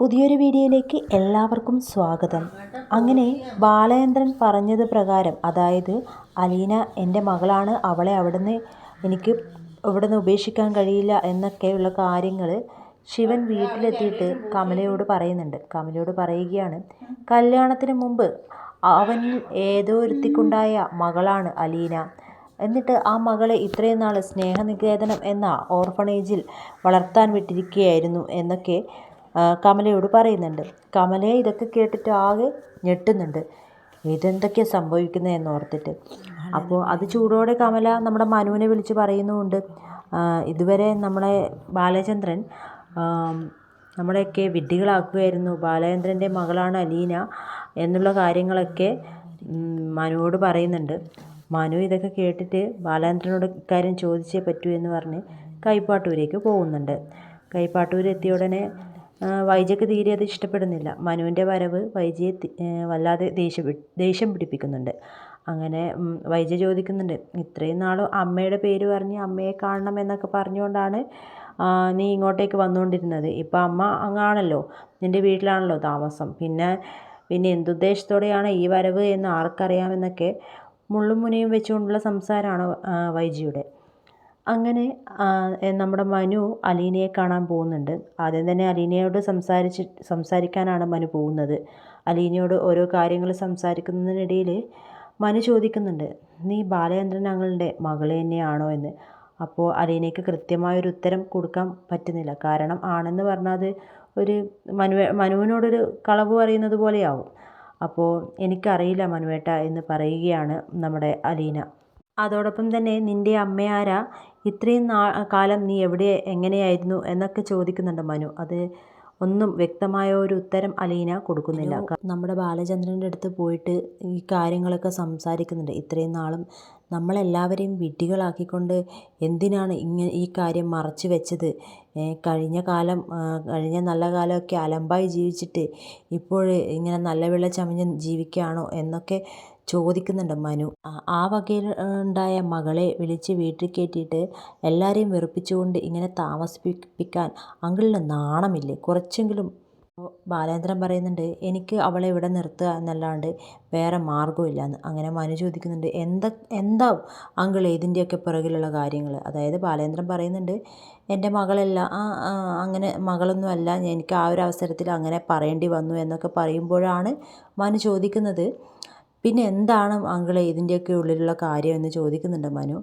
പുതിയൊരു വീഡിയോയിലേക്ക് എല്ലാവർക്കും സ്വാഗതം. അങ്ങനെ ബാലചന്ദ്രൻ പറഞ്ഞത് പ്രകാരം അതായത് അലീന എന്റെ മകളാണ് അവളെ അവിടുന്ന് എനിക്ക് ഇവിടുന്ന് ഉപേക്ഷിക്കാൻ കഴിയില്ല എന്നൊക്കെയുള്ള കാര്യങ്ങൾ ശിവൻ വീട്ടിലെത്തിയിട്ട് കമലയോട് പറയുന്നുണ്ട്. കമലയോട് പറയുകയാണ് കല്യാണത്തിന് മുമ്പ് അവൻ ഏതോ ഒരുത്തിക്കുണ്ടായ മകളാണ് അലീന. എന്നിട്ട് ആ മകളെ ഇത്രയും നാൾ സ്നേഹനികേതനം എന്ന ഓർഫണേജിൽ വളർത്താൻ വിട്ടിരിക്കുകയായിരുന്നു എന്നൊക്കെ കമലയോട് പറയുന്നുണ്ട്. കമല ഇതൊക്കെ കേട്ടിട്ട് ആകെ ഞെട്ടുന്നുണ്ട്. ഇതെന്തൊക്കെയാണ് സംഭവിക്കുന്നത് എന്നോർത്തിട്ട് അപ്പോൾ അത് ചൂടോടെ കമല നമ്മുടെ മനുവിനെ വിളിച്ച് പറയുന്നുമുണ്ട്. ഇതുവരെ നമ്മളെ ബാലചന്ദ്രൻ നമ്മുടെയൊക്കെ നമ്മളെയൊക്കെ വിഡ്ഢികളാക്കുകയായിരുന്നു. ബാലചന്ദ്രന്റെ മകളാണ് അലീന എന്നുള്ള കാര്യങ്ങളൊക്കെ മനുവോട് പറയുന്നുണ്ട്. മനു ഇതൊക്കെ കേട്ടിട്ട് ബാലചന്ദ്രനോട് ഇക്കാര്യം ചോദിച്ചേ പറ്റൂ എന്ന് പറഞ്ഞ് കൈപ്പാട്ടൂരേക്ക് പോകുന്നുണ്ട്. കൈപ്പാട്ടൂരെത്തിയ ഉടനെ വൈജയ്ക്ക് തീരെ അത് ഇഷ്ടപ്പെടുന്നില്ല. മനുവിന്റെ വരവ് വൈജയെ വല്ലാതെ ദേഷ്യം ദേഷ്യം പിടിപ്പിക്കുന്നുണ്ട്. അങ്ങനെ വൈജ ചോദിക്കുന്നുണ്ട് ഇത്രയും നാളും അമ്മയുടെ പേര് പറഞ്ഞ് അമ്മയെ കാണണം എന്നൊക്കെ പറഞ്ഞുകൊണ്ടാണ് നീ ഇങ്ങോട്ടേക്ക് വന്നുകൊണ്ടിരുന്നത്. ഇപ്പം അമ്മ അങ്ങാണല്ലോ നിന്റെ വീട്ടിലാണല്ലോ താമസം. പിന്നെ പിന്നെ എന്തുദ്ദേശത്തോടെയാണ് ഈ വരവ് എന്ന് ആർക്കറിയാമെന്നൊക്കെ മുള്ളും മുനയും വെച്ചുകൊണ്ടുള്ള സംസാരമാണ് വൈജിയുടെ. അങ്ങനെ നമ്മുടെ മനു അലീനയെ കാണാൻ പോകുന്നുണ്ട്. ആദ്യം തന്നെ അലീനയോട് സംസാരിച്ച് സംസാരിക്കാനാണ് മനു പോകുന്നത്. അലീനയോട് ഓരോ കാര്യങ്ങൾ സംസാരിക്കുന്നതിനിടയിൽ മനു ചോദിക്കുന്നുണ്ട് നീ ബാലചന്ദ്രൻ ഞങ്ങളുടെ മകൾ തന്നെയാണോ എന്ന്? അപ്പോൾ അലീനയ്ക്ക് കൃത്യമായൊരു ഉത്തരം കൊടുക്കാൻ പറ്റുന്നില്ല. കാരണം ആണെന്ന് പറഞ്ഞാൽ അത് ഒരു മനു മനുവിനോടൊരു കളവ് പറയുന്നത് പോലെയാവും. അപ്പോൾ എനിക്കറിയില്ല മനുവേട്ട എന്ന് പറയുകയാണ് നമ്മുടെ അലീന. അതോടൊപ്പം തന്നെ നിന്റെ അമ്മയാരാ? ഇത്രയും നാ കാലം നീ എവിടെ എങ്ങനെയായിരുന്നു? എന്നൊക്കെ ചോദിക്കുന്നുണ്ട് മനു. അത് ഒന്നും വ്യക്തമായ ഒരു ഉത്തരം അലീന കൊടുക്കുന്നില്ല. നമ്മുടെ ബാലചന്ദ്രന്റെ അടുത്ത് പോയിട്ട് ഈ കാര്യങ്ങളൊക്കെ സംസാരിക്കുന്നുണ്ട്. ഇത്രയും നാളും നമ്മളെല്ലാവരെയും വിഡ്ഢികളാക്കിക്കൊണ്ട് എന്തിനാണ് ഇങ്ങനെ ഈ കാര്യം മറച്ചു വെച്ചത്? കഴിഞ്ഞ കാലം കഴിഞ്ഞ നല്ല കാലമൊക്കെ അലമ്പായി ജീവിച്ചിട്ട് ഇപ്പോൾ ഇങ്ങനെ നല്ല വെള്ള ചമഞ്ഞ് ജീവിക്കുകയാണോ എന്നൊക്കെ ചോദിക്കുന്നുണ്ട് മനു ആ- വകയിൽ ഉണ്ടായ മകളെ വിളിച്ച് വീട്ടിൽ കയറ്റിയിട്ട് എല്ലാവരെയും വെറുപ്പിച്ചുകൊണ്ട് ഇങ്ങനെ താമസിപ്പിക്കാൻ അങ്കിളിന് നാണമില്ലേ? കുറച്ചെങ്കിലും ബാലേന്ദ്രൻ പറയുന്നുണ്ട് എനിക്ക് അവളെ ഇവിടെ നിർത്തുക എന്നല്ലാണ്ട് വേറെ മാർഗമില്ല എന്ന് അങ്ങനെ മനു ചോദിക്കുന്നുണ്ട് എന്താ എന്താ അങ്കിൾ ഇതിന്റെയൊക്കെ പിറകിലുള്ള കാര്യങ്ങൾ? അതായത് ബാലേന്ദ്രൻ പറയുന്നുണ്ട് എന്റെ മകളല്ല അങ്ങനെ മകളൊന്നുമല്ല എനിക്ക് ആ ഒരു അവസരത്തിൽ അങ്ങനെ പറയേണ്ടി വന്നു എന്നൊക്കെ പറയുമ്പോഴാണ് മനു ചോദിക്കുന്നത്. പിന്നെ എന്താണ് അങ്കിളെ ഇതിന്റെയൊക്കെ ഉള്ളിലുള്ള കാര്യം എന്ന് ചോദിക്കുന്നുണ്ട് മനു.